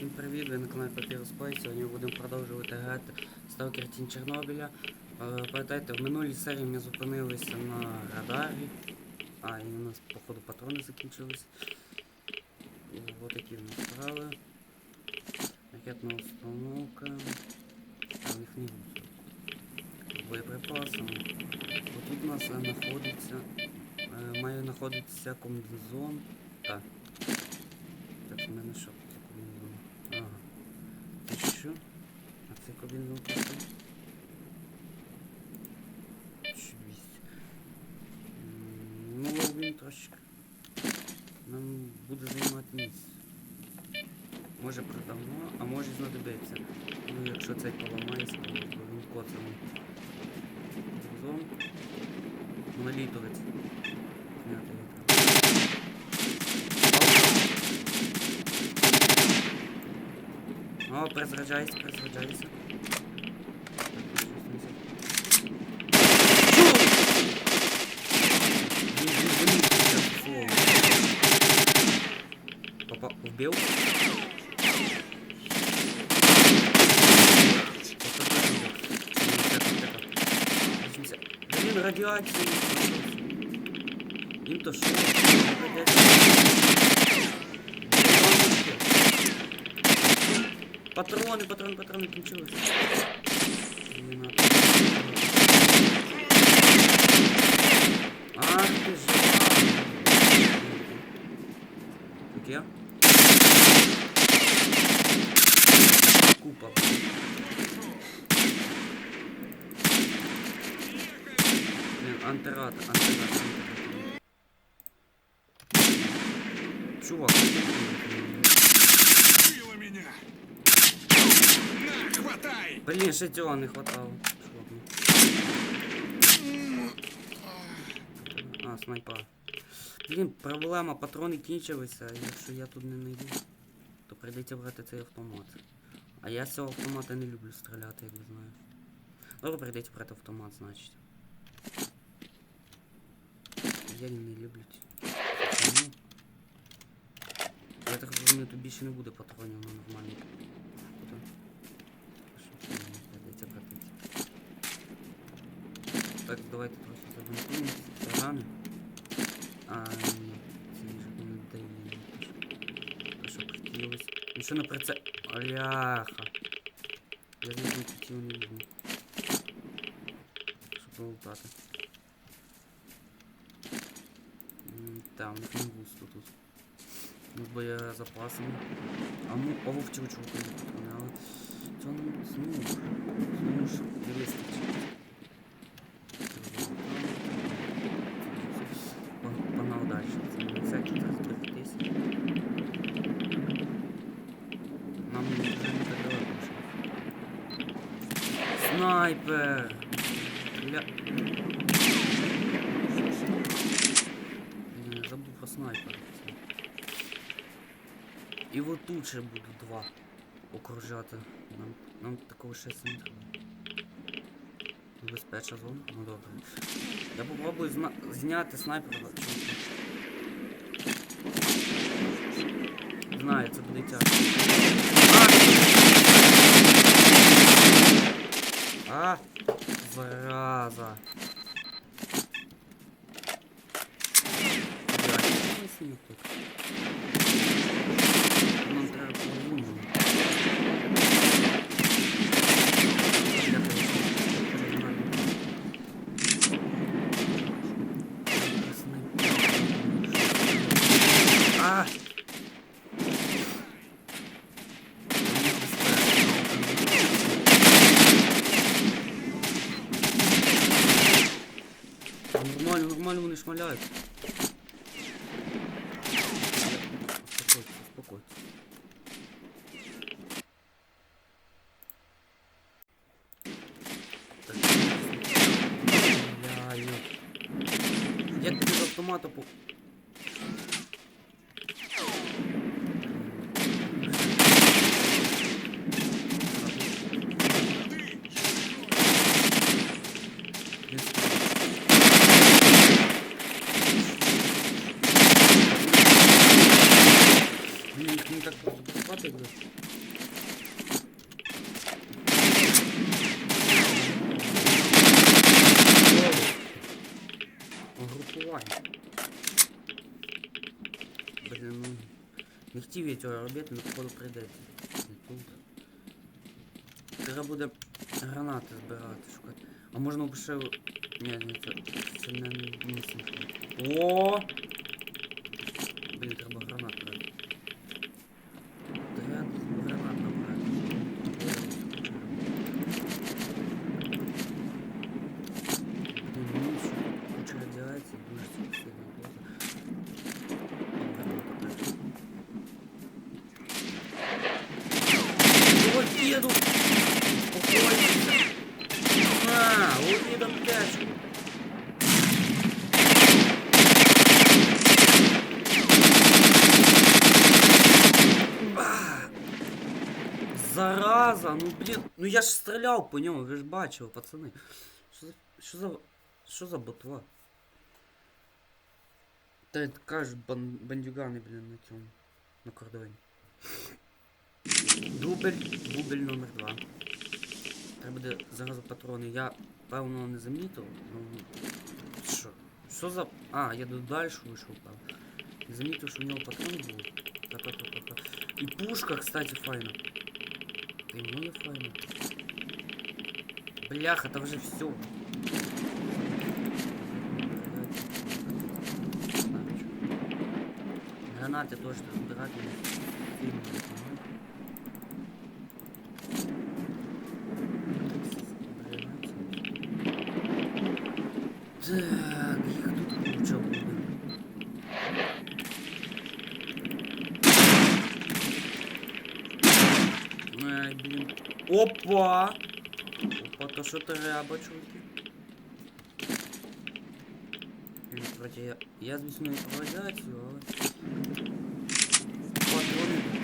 Всім привіт, ви на каналі Play. Сьогодні будемо продовжувати грати Stalker Тінь Чорнобиля. Е, Пам'ятаєте, в минулій серії ми зупинилися на радарі. А, і у нас, походу, патрони закінчились. Ось такі в нас справи. Ракетна установка. А в них не буде. Боєприпаси. Отут у нас е, знаходиться. е, Має знаходитися комбінезон. Так. Так, в мене що це комбінезон? Ага. Це що? А це? 200. М, Ну, він трошки. Нам буде займати місце. Може продамо, а може знадобиться. Ну, якщо цей поламається, то він коцаний. Зон. Монолітовець. Зняти його треба. О, перезаряджайся, перезаряджайся. Попа... Вбил? Блин, радиация. Патроны, патроны, патроны кончились. Блин, ще цього не хватало. Чувак. ну. А, снайпа. Блін, проблема, патрони кінчилися, і якщо я тут не знайду, то прийдеться брати цей автомат. А я з цього автомата не люблю стріляти, як ви знаєте. Добре, прийдеться брати автомат, значить. Я не люблю. ці. Чому? Я так розумію, тут більше не буде патронів на нормальні. Так, давайте трохи забункуємо ці програми. А, ні, це вже не дає. А що хотілось? Ну що не про це. Оляха. Я з ним хотів не візьму. Щоб залутати. М, Та, у них не густо тут. Ну, бо я запасами. А ну, а вовчу чувака не патрони, але цього не знову. Знову ж не вистачить. Нам не так далеко. Снайпер! Бля... Блін, я забув про снайпера. І от тут ще будуть два окружати. Нам, нам такого ще не треба. Безпечна зона? Ну добре. Я попробую зна зняти снайпера. Знаю, це буде тяжко. А! Зараза. Блядь, що з ним тут? Нам треба половину. Я короче, А! Нормально, вони шмаляють. Успокойтесь, успокойтесь. Так. Стріляю. Як ти з автомата по... Він Блін, їх не так просто поспати буде. Не хотів я цього робити, але походу. Треба буде гранати збирати, шукати. А можна б ще... Ні, ні, це, це не, не, не. О! Блін, треба гранат Зараза, ну блін, ну я ж стріляв по ньому, ви ж бачили, пацани. Що за. Що за. Що за ботва? Та кажуть бан... бандюгани, блін, на цьому. На кордоні. Дубль, дубль номер два. Треба буде зразу патрони. Я певно не замітив. Ну. Що? Що за. А, я тут далі вийшов, певно. Не замітив, що у нього патрони були. Та-та-та-та-та. І пушка, кстати, файна. Прямую форму. Бляха, там же все. Гранаты тоже разбирать. Фильм. Опа! Опа, то що треба, чуваки? Блін, Вроді я, я звісно, не про радіацію, але... Патрони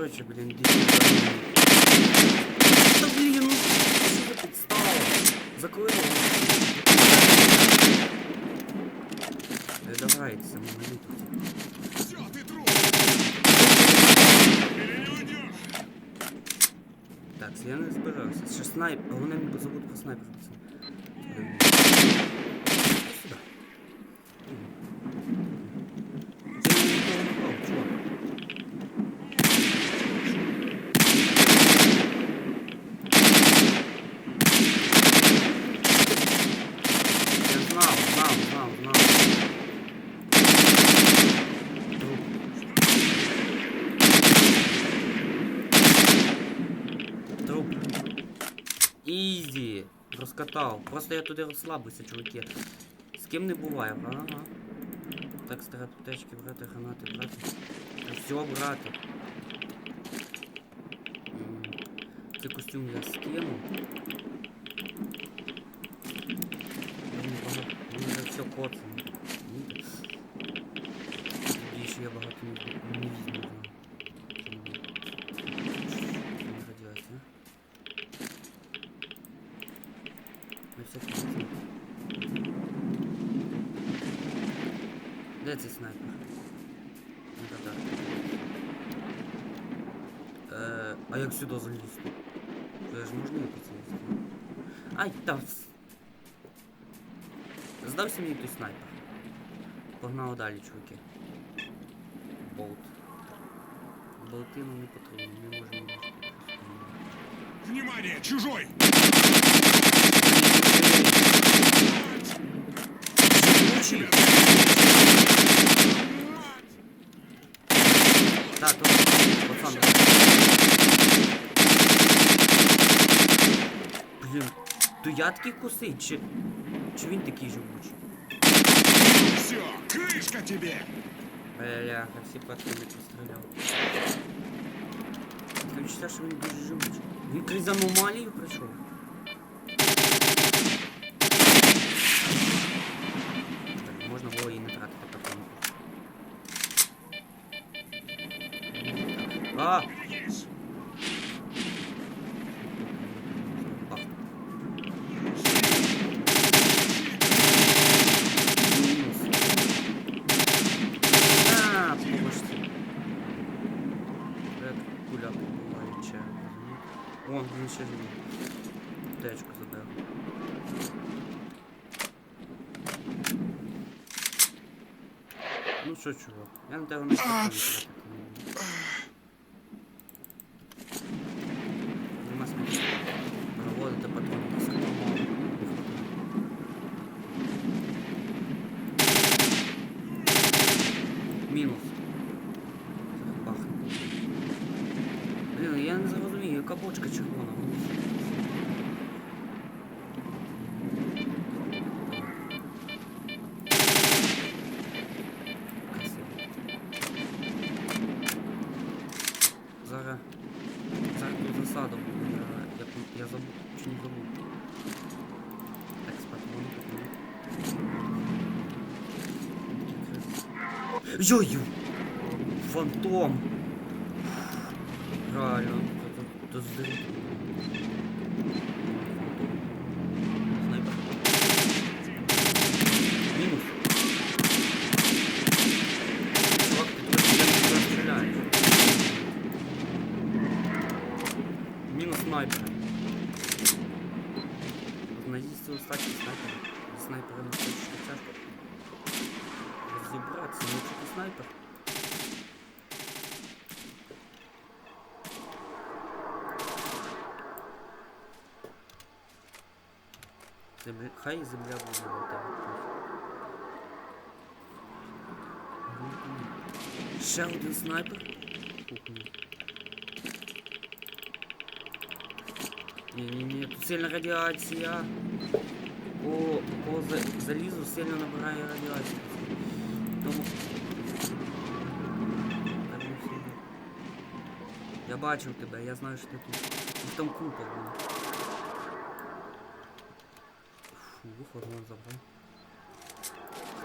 Короче, блін, Та блін, ну що за підстава? Заклинило. Не давайте, самомоліть. Так, я не Сейчас Ще снайп, а головне наверное забудь по снайперу. Розкатав. Просто я туди розслабився, чуваки. З ким не буває, ага. Так, старі аптечки брати, гранати брати. Все брати. М, Цей костюм я скину. Мені вже все коцано. Ні. Більше я багато не, не На всякий случай. Де цей снайпер? Не радар. Е, а як сюди залізти? Я ж можна якось залізти? Ай, та... вс- Здався мені той снайпер. Погнали далі, чуваки. Болт. Болти нам не потрібні, ми можемо... Внимание, чужой! Так, тут пацан. Блін, то я такий кусий, чи. Чи він такий живучий? Все, крышка тебе! Бляха, всі пацани постріляв. Відчуття, що він дуже живучий. Він крізь аномалію пройшов. Ага. О, ничего не Тачку задал. Ну что, чувак, я на тебя не зрозумію, бочка червона. Зараз. Зараз тут засаду. Я, я, пом- забув. Чи не забув? З патрони, патрони. Йою! Фантом! Реально, 都是这个。Земля... Хай земля буде на тебе. Ще один снайпер. Ні-ні-ні, тут сильна радіація. По, по залізу сильно набирає радіацію. Тому. Я бачив тебе, я знаю, що ти тут. Там купа було. Фу, виходимо.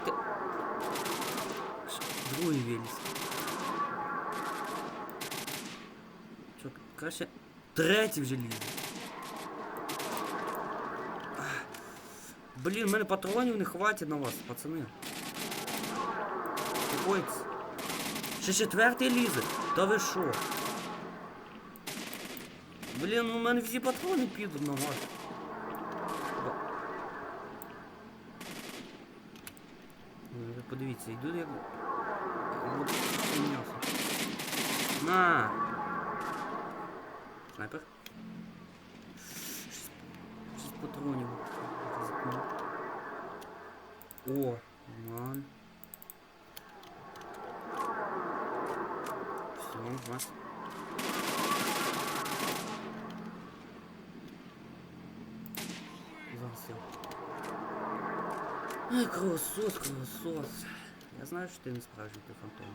Ти... Ш- Другий виліз. Чо, краще... Третій вже лізе. В мене патронів не хватить на вас, пацани. Успокойтесь. Ще четвертий лізе. Та ви що? Блін, у мене всі патрони підуть на вас. подивіться, йду як... От м'ясо. На! Снайпер? Шість, шість патронів. Заткну. О, нормально. Все, раз. Ай, кровосос, кровосос. Я знаю, що ти не справжній ти фантом.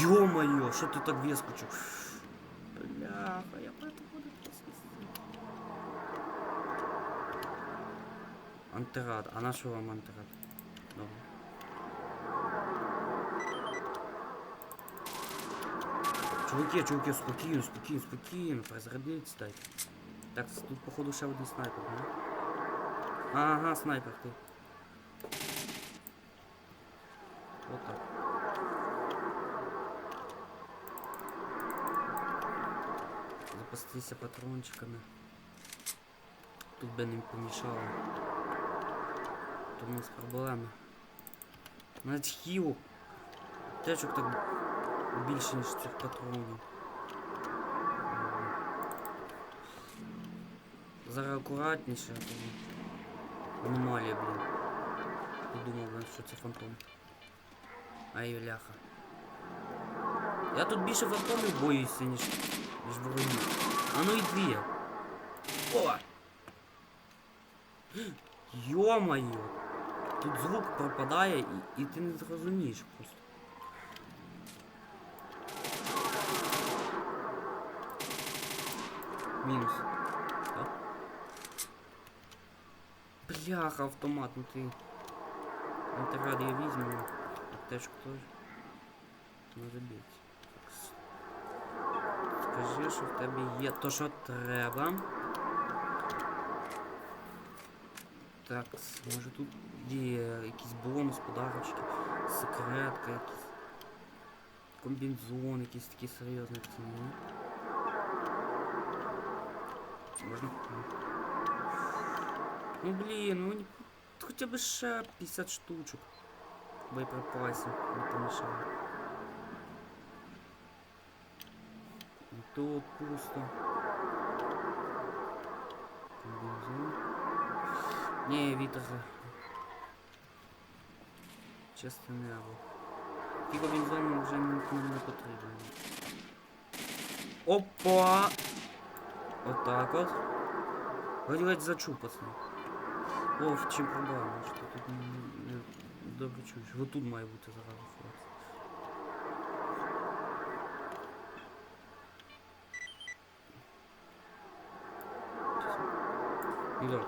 Ё-моё, що ти так вискочив? Бляха, я про это буду посвистеть. Антирад. А на що вам антирад? Добре. Чуваки, чуваки, спокійно, спокійно, спокійно, перезарядитись дайте. Так, тут походу ще один снайпер, да? Ага, снайпер ти. Вот так. Запастися патрончиками. Тут би не помішало. Тут у нас проблеми. Навіть хілок. Течок так більше, ніж цих патронів. Зараз акуратніше, тому аномалія, блін. Подумав, блін, що це фантом. Ай, ляха. Я тут більше фантомів боюся, ніж, ніж ворогів. А ну і дві. О! Йо-моє! Тут звук пропадає і, і ти не зрозумієш просто. Мінус. Бляха, автомат, ну ти. Антирад я візьму. Аптечку теж. Не забіть. Скажи, що в тебе є то, що треба. Так, може тут є якийсь бонус, подарочки, секретка, якийсь комбінзон, якийсь такий серйозний ціни. Можна? Ну блін, ну ні- хоча б ще 50 штучок боєприпасів не помішає. І тут пусто. Комбінзон. Ні, вітер. Чисте небо. Ті комбінзони вже нам не потрібен. Опа! Отак от. Вроді ледь зачув, пацани. О, в чим проблема? Що тут не, добре чуєш. Тут має бути зараз хлопці. Ну добре.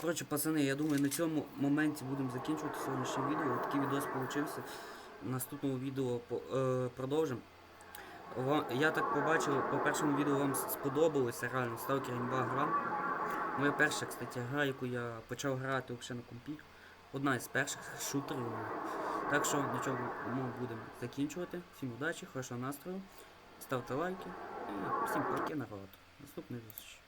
Коротше, пацани, я думаю, на цьому моменті будемо закінчувати сьогоднішнє відео. Такий відос получився. В наступному відео е, продовжимо. Я так побачив, по першому відео вам сподобалося реально Stalker імба гра. Моя перша, кстати, гра, яку я почав грати взагалі на компі. Одна із перших шутерів. Так що на чому ми будемо закінчувати. Всім удачі, хорошого настрою. Ставте лайки і всім поки народ. Наступний зустрічі.